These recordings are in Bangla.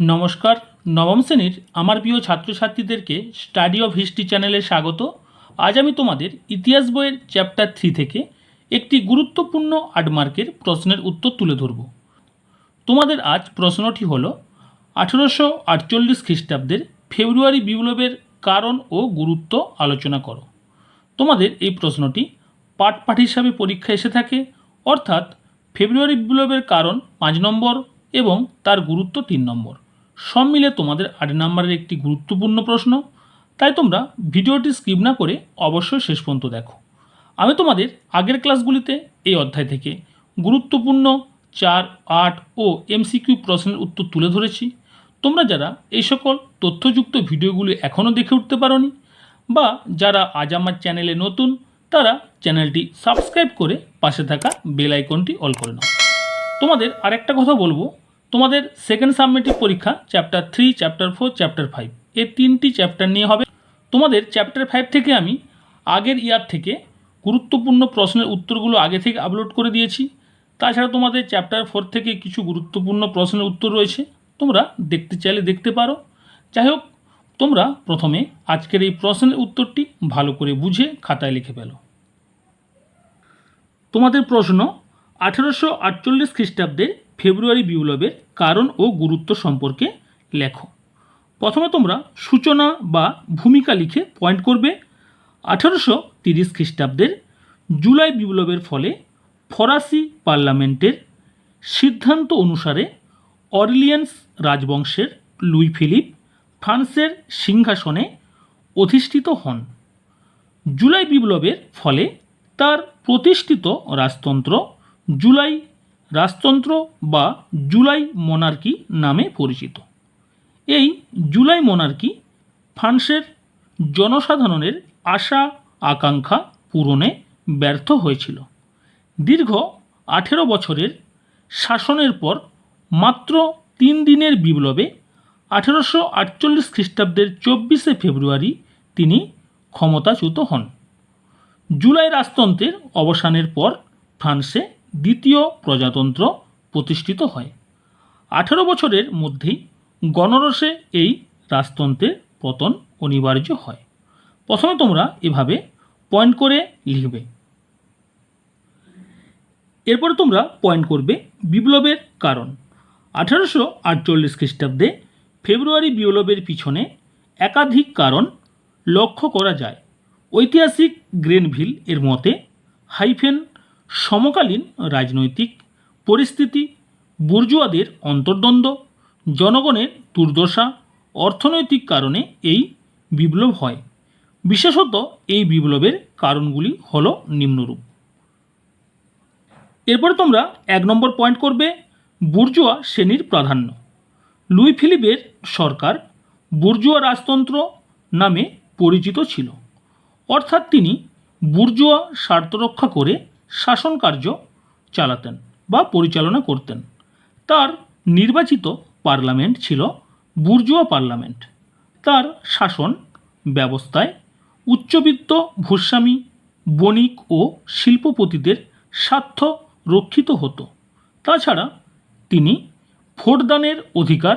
নমস্কার, নবম শ্রেণির আমার প্রিয় ছাত্রছাত্রীদেরকে স্টাডি অফ হিস্ট্রি চ্যানেলে স্বাগত। আজ আমি তোমাদের ইতিহাস বইয়ের চ্যাপ্টার থ্রি থেকে একটি গুরুত্বপূর্ণ আট মার্কের প্রশ্নের উত্তর তুলে ধরব। তোমাদের আজ প্রশ্নটি হল, আঠেরোশো আটচল্লিশ খ্রিস্টাব্দের ফেব্রুয়ারি বিপ্লবের কারণ ও গুরুত্ব আলোচনা করো। তোমাদের এই প্রশ্নটি পাঠ পাঠ হিসাবে পরীক্ষা এসে থাকে, অর্থাৎ ফেব্রুয়ারি বিপ্লবের কারণ পাঁচ নম্বর এবং তার গুরুত্ব তিন নম্বর। সব মিলে তোমাদের আট নাম্বারের একটি গুরুত্বপূর্ণ প্রশ্ন। তাই তোমরা ভিডিওটি স্কিপ না করে অবশ্যই শেষ পর্যন্ত দেখো। আমি তোমাদের আগের ক্লাসগুলিতে এই অধ্যায় থেকে গুরুত্বপূর্ণ চার, আট ও এমসিকিউ প্রশ্নের উত্তর তুলে ধরেছি। তোমরা যারা এই সকল তথ্যযুক্ত ভিডিওগুলি এখনও দেখে উঠতে পারোনি বা যারা আজ আমার চ্যানেলে নতুন, তারা চ্যানেলটি সাবস্ক্রাইব করে পাশে থাকা বেল আইকনটি অল করে নাও। তোমাদের আরেকটা কথা বলব তোমাদের সেকেন্ড সাবমিটিভ পরীক্ষা chapter three chapter four chapter five এই তিনটি চ্যাপ্টার নিয়ে হবে। তোমাদের চ্যাপ্টার ফাইভ থেকে আমি আগের ইয়ার থেকে গুরুত্বপূর্ণ প্রশ্নের উত্তরগুলো আগে থেকে আপলোড করে দিয়েছি। তাছাড়া তোমাদের চ্যাপ্টার ফোর থেকে কিছু গুরুত্বপূর্ণ প্রশ্নের উত্তর রয়েছে। তোমরা দেখতে চাইলে দেখতে পারো। যাই হোক, তোমরা প্রথমে আজকের এই প্রশ্নের উত্তরটি ভালো করে বুঝে খাতায় লিখে ফেলো। তোমাদের প্রশ্ন, আঠেরোশো আটচল্লিশ খ্রিস্টাব্দের ফেব্রুয়ারি বিপ্লবের কারণ ও গুরুত্ব সম্পর্কে লেখো। প্রথমে তোমরা সূচনা বা ভূমিকা লিখে পয়েন্ট করবে। আঠেরোশো তিরিশ খ্রিস্টাব্দের জুলাই বিপ্লবের ফলে ফরাসি পার্লামেন্টের সিদ্ধান্ত অনুসারে অরলিয়েন্স রাজবংশের লুই ফিলিপ ফ্রান্সের সিংহাসনে অধিষ্ঠিত হন। জুলাই বিপ্লবের ফলে তার প্রতিষ্ঠিত রাজতন্ত্র জুলাই রাজতন্ত্র বা জুলাই মোনার্কি নামে পরিচিত। এই জুলাই মোনার্কি ফ্রান্সের জনসাধারণের আশা, আকাঙ্ক্ষা পূরণে ব্যর্থ হয়েছিল। দীর্ঘ আঠেরো বছরের শাসনের পর মাত্র তিন দিনের বিপ্লবে আঠেরোশো আটচল্লিশ খ্রিস্টাব্দের চব্বিশে ফেব্রুয়ারি তিনি ক্ষমতাচ্যুত হন। জুলাই রাজতন্ত্রের অবসানের পর ফ্রান্সে দ্বিতীয় প্রজাতন্ত্র প্রতিষ্ঠিত হয়। আঠেরো বছরের মধ্যেই গণরসে এই রাজতন্ত্রের পতন অনিবার্য হয়। প্রথমে তোমরা এভাবে পয়েন্ট করে লিখবে। এরপরে তোমরা পয়েন্ট করবে বিপ্লবের কারণ। আঠারোশো আটচল্লিশ খ্রিস্টাব্দে ফেব্রুয়ারি বিপ্লবের পিছনে একাধিক কারণ লক্ষ্য করা যায়। ঐতিহাসিক গ্রেনভিল এর মতে, হাইফেন সমকালীন রাজনৈতিক পরিস্থিতি, বুর্জুয়াদের অন্তর্দ্বন্দ্ব, জনগণের দুর্দশা, অর্থনৈতিক কারণে এই বিপ্লব হয়। বিশেষত এই বিপ্লবের কারণগুলি হল নিম্নরূপ। এরপরে তোমরা এক নম্বর পয়েন্ট করবে, বুর্জুয়া শ্রেণির প্রাধান্য। লুই ফিলিপের সরকার বুর্জুয়া রাজতন্ত্র নামে পরিচিত ছিল। অর্থাৎ তিনি বুর্জুয়া স্বার্থ রক্ষা করে শাসন কার্য চালাতেন বা পরিচালনা করতেন। তার নির্বাচিত পার্লামেন্ট ছিল বুর্জুয়া পার্লামেন্ট। তার শাসন ব্যবস্থায় উচ্চবিত্ত ভূস্বামী, বণিক ও শিল্পপতিদের স্বার্থ রক্ষিত হতো। তাছাড়া তিনি ভোটদানের অধিকার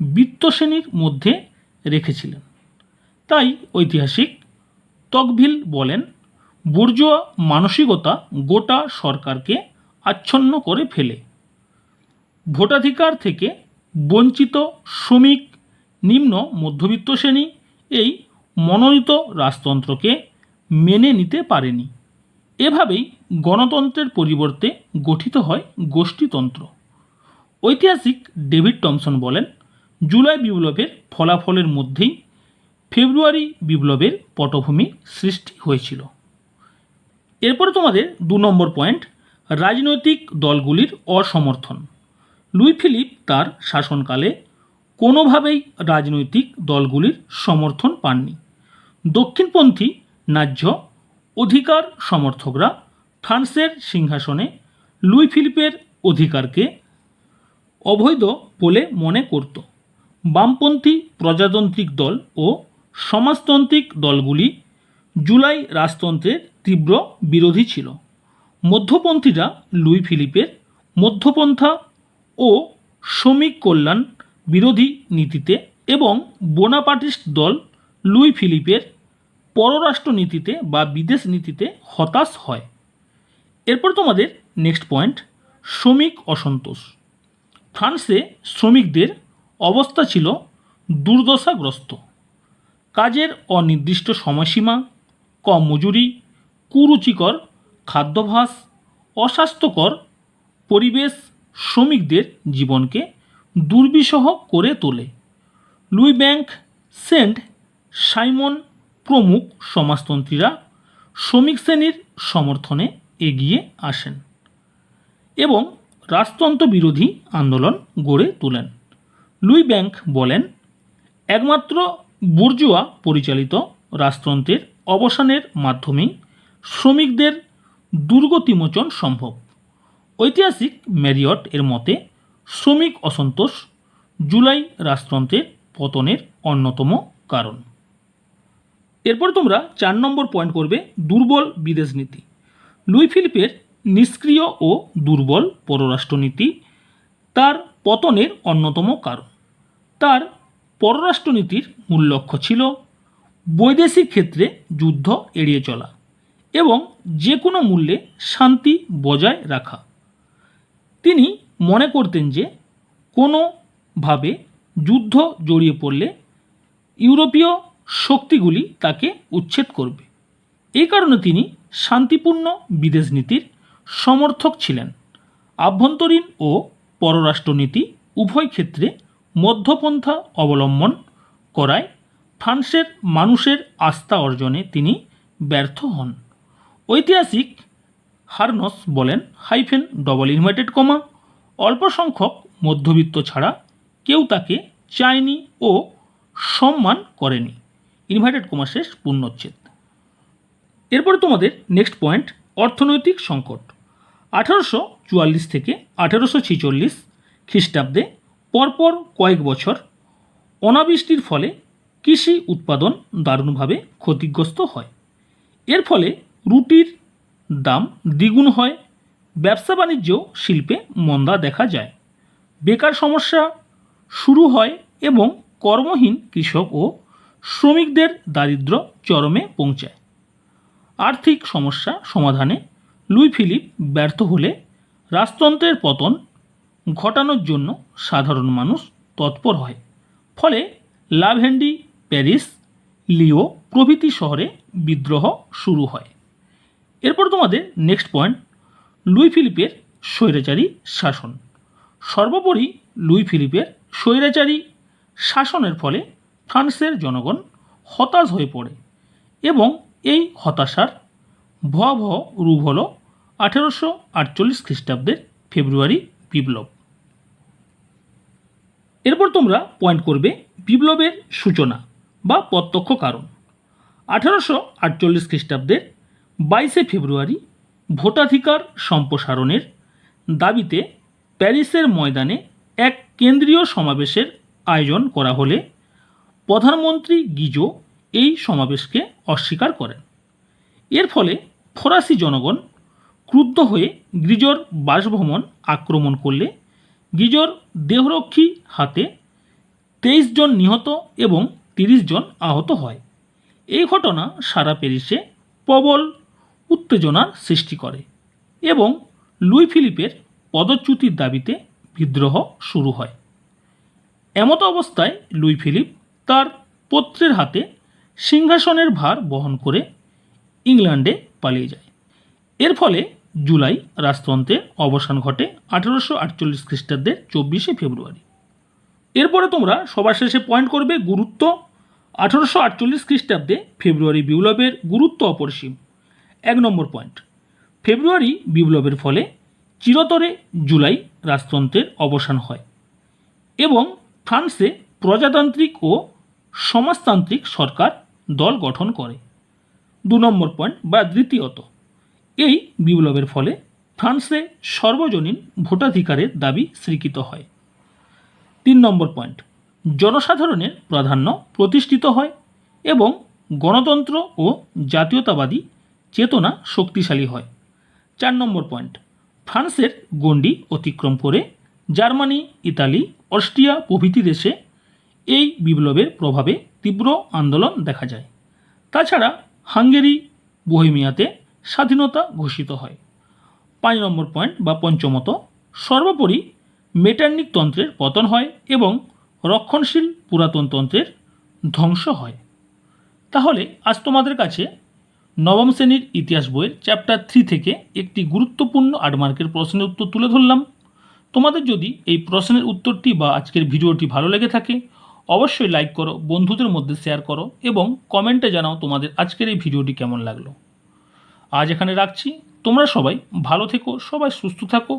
বিত্তশ্রেণীর মধ্যে রেখেছিলেন। তাই ঐতিহাসিক তকভিল বলেন বুর্জোয়া মানসিকতা গোটা সরকারকে আচ্ছন্ন করে ফেলে। ভোটাধিকার থেকে বঞ্চিত শ্রমিক, নিম্ন মধ্যবিত্ত শ্রেণি এই মনোনীত রাজতন্ত্রকে মেনে নিতে পারেনি। এভাবেই গণতন্ত্রের পরিবর্তে গঠিত হয় গোষ্ঠীতন্ত্র। ঐতিহাসিক ডেভিড টমসন বলেন, জুলাই বিপ্লবের ফলাফলের মধ্যেই ফেব্রুয়ারি বিপ্লবের পটভূমি সৃষ্টি হয়েছিল। এরপরে তোমাদের দু নম্বর পয়েন্ট রাজনৈতিক দলগুলির অসমর্থন। লুই ফিলিপ তার শাসনকালে কোনোভাবেই রাজনৈতিক দলগুলির সমর্থন পাননি। দক্ষিণপন্থী ন্যায্য অধিকার সমর্থকরা ফ্রান্সের সিংহাসনে লুই ফিলিপের অধিকারকে অবৈধ বলে মনে করত। বামপন্থী প্রজাতান্ত্রিক দল ও সমাজতান্ত্রিক দলগুলি জুলাই রাজতন্ত্রের তীব্র বিরোধী ছিল। মধ্যপন্থীরা লুই ফিলিপের মধ্যপন্থা ও শ্রমিক কল্যাণ বিরোধী নীতিতে এবং বোনাপার্টিস্ট দল লুই ফিলিপের পররাষ্ট্র নীতিতে বা বিদেশ নীতিতে হতাশ হয়। এরপর তোমাদের নেক্সট পয়েন্ট শ্রমিক অসন্তোষ। ফ্রান্সে শ্রমিকদের অবস্থা ছিল দুর্দশাগ্রস্ত। কাজের অনির্দিষ্ট সময়সীমা, কম মজুরি কুরুচিকর, খাদ্যাভ্যাস, অস্বাস্থ্যকর পরিবেশ শ্রমিকদের জীবনকে দুর্বিষহ করে তোলে। লুই ব্যাংক, সেন্ট সাইমন প্রমুখ সমাজতন্ত্রীরা শ্রমিক শ্রেণির সমর্থনে এগিয়ে আসেন এবং রাজতন্ত্র বিরোধী আন্দোলন গড়ে তোলেন। লুই ব্যাংক বলেন, একমাত্র বুর্জুয়া পরিচালিত রাজতন্ত্রের অবসানের মাধ্যমেই শ্রমিকদের দুর্গতিমোচন সম্ভব। ঐতিহাসিক ম্যারিয়ট এর মতে, শ্রমিক অসন্তোষ জুলাই রাজতন্ত্রের পতনের অন্যতম কারণ। এরপর তোমরা চার নম্বর পয়েন্ট করবে, দুর্বল বিদেশ নীতি। লুই ফিলিপের নিষ্ক্রিয় ও দুর্বল পররাষ্ট্রনীতি তার পতনের অন্যতম কারণ। তার পররাষ্ট্রনীতির মূল লক্ষ্য ছিল বৈদেশিক ক্ষেত্রে যুদ্ধ এড়িয়ে চলা। এবং যে কোনো মূল্যে শান্তি বজায় রাখা। তিনি মনে করতেন যে কোনোভাবে যুদ্ধ জড়িয়ে পড়লে ইউরোপীয় শক্তিগুলি তাকে উচ্ছেদ করবে। এই কারণে তিনি শান্তিপূর্ণ বিদেশ নীতির সমর্থক ছিলেন। আভ্যন্তরীণ ও পররাষ্ট্রনীতি উভয় ক্ষেত্রে মধ্যপন্থা অবলম্বন করায় ফ্রান্সের মানুষের আস্থা অর্জনে তিনি ব্যর্থ হন। ঐতিহাসিক হারনস বলেন, হাইফেন ডবল ইনভার্টেড কমা, অল্প সংখ্যক মধ্যবিত্ত ছাড়া কেউ তাকে চায়নি ও সম্মান করেনি। ইনভার্টেড কমা শেষ পূর্ণচ্ছেদ এরপরে তোমাদের নেক্সট পয়েন্ট, অর্থনৈতিক সংকট। আঠারোশো চুয়াল্লিশ থেকে আঠারোশো ছেচল্লিশ খ্রিস্টাব্দে পরপর কয়েক বছর অনাবৃষ্টির ফলে কৃষি উৎপাদন দারুণভাবে ক্ষতিগ্রস্ত হয়। এর ফলে রুটির দাম দ্বিগুণ হয়। ব্যবসা বাণিজ্য শিল্পে মন্দা দেখা যায়। বেকার সমস্যা শুরু হয় এবং কর্মহীন কৃষক ও শ্রমিকদের দারিদ্র্য চরমে পৌঁছায়। আর্থিক সমস্যা সমাধানে লুই ফিলিপ ব্যর্থ হলে রাজতন্ত্রের পতন ঘটানোর জন্য সাধারণ মানুষ তৎপর হয়। ফলে লাভেন্ডি, প্যারিস, লিও প্রভৃতি শহরে বিদ্রোহ শুরু হয়। এরপর তোমাদের নেক্সট পয়েন্ট লুই ফিলিপের স্বৈরাচারী শাসন। সর্বোপরি লুই ফিলিপের স্বৈরাচারী শাসনের ফলে ফ্রান্সের জনগণ হতাশ হয়ে পড়ে এবং এই হতাশার ভয়াবহ রূপ হল আঠেরোশো আটচল্লিশ খ্রিস্টাব্দের ফেব্রুয়ারি বিপ্লব। এরপর তোমরা পয়েন্ট করবে বিপ্লবের সূচনা বা প্রত্যক্ষ কারণ। আঠারোশো আটচল্লিশ খ্রিস্টাব্দের বাইশে ফেব্রুয়ারি ভোটাধিকার সম্প্রসারণের দাবিতে প্যারিসের ময়দানে এক কেন্দ্রীয় সমাবেশের আয়োজন করা হলে প্রধানমন্ত্রী গিজো এই সমাবেশকে অস্বীকার করেন। এর ফলে ফরাসি জনগণ ক্রুদ্ধ হয়ে গিজোর বাসভবন আক্রমণ করলে গিজোর দেহরক্ষী হাতে তেইশ জন নিহত এবং তিরিশ জন আহত হয়। এই ঘটনা সারা প্যারিসে প্রবল উত্তেজনার সৃষ্টি করে এবং লুই ফিলিপের পদচ্যুতির দাবিতে বিদ্রোহ শুরু হয়। এমত অবস্থায় লুই ফিলিপ তার পত্রের হাতে সিংহাসনের ভার বহন করে ইংল্যান্ডে পালিয়ে যায়। এর ফলে জুলাই রাজতন্ত্রের অবসান ঘটে আঠেরোশো আটচল্লিশ খ্রিস্টাব্দের চব্বিশে ফেব্রুয়ারি। এরপরে তোমরা সবার শেষে পয়েন্ট করবে গুরুত্ব। আঠেরোশো আটচল্লিশ খ্রিস্টাব্দে ফেব্রুয়ারি বিপ্লবের গুরুত্ব অপরিসীম। এক নম্বর পয়েন্ট। ফেব্রুয়ারি বিপ্লবের ফলে চিরতরে জুলাই রাজতন্ত্রের অবসান হয় এবং ফ্রান্সে প্রজাতান্ত্রিক ও সমাজতান্ত্রিক সরকার দল গঠন করে। দু নম্বর পয়েন্ট বা দ্বিতীয়ত, এই বিপ্লবের ফলে ফ্রান্সে সর্বজনীন ভোটাধিকারের দাবি স্বীকৃত হয়। তিন নম্বর পয়েন্ট, জনসাধারণের প্রাধান্য প্রতিষ্ঠিত হয় এবং গণতন্ত্র ও জাতীয়তাবাদী চেতনা শক্তিশালী হয়। চার নম্বর পয়েন্ট, ফ্রান্সের গণ্ডি অতিক্রম করে জার্মানি, ইতালি, অস্ট্রিয়া প্রভৃতি দেশে এই বিপ্লবের প্রভাবে তীব্র আন্দোলন দেখা যায়। তাছাড়া হাঙ্গেরি, বোহেমিয়াতে স্বাধীনতা ঘোষিত হয়। পাঁচ নম্বর পয়েন্ট বা পঞ্চমত, সর্বোপরি মেটার্নিক তন্ত্রের পতন হয় এবং রক্ষণশীল পুরাতন তন্ত্রের ধ্বংস হয়। তাহলে আজ তোমাদের কাছে নবম শ্রেণির ইতিহাস বইয়ের চ্যাপ্টার থ্রি থেকে একটি গুরুত্বপূর্ণ আট মার্কের প্রশ্নের উত্তর তুলে ধরলাম। তোমাদের যদি এই প্রশ্নের উত্তরটি বা আজকের ভিডিওটি ভালো লেগে থাকে, অবশ্যই লাইক করো, বন্ধুদের মধ্যে শেয়ার করো এবং কমেন্টে জানাও তোমাদের আজকের এই ভিডিওটি কেমন লাগল। আজ এখানে রাখছি। তোমরা সবাই ভালো থেকো, সবাই সুস্থ থাকো।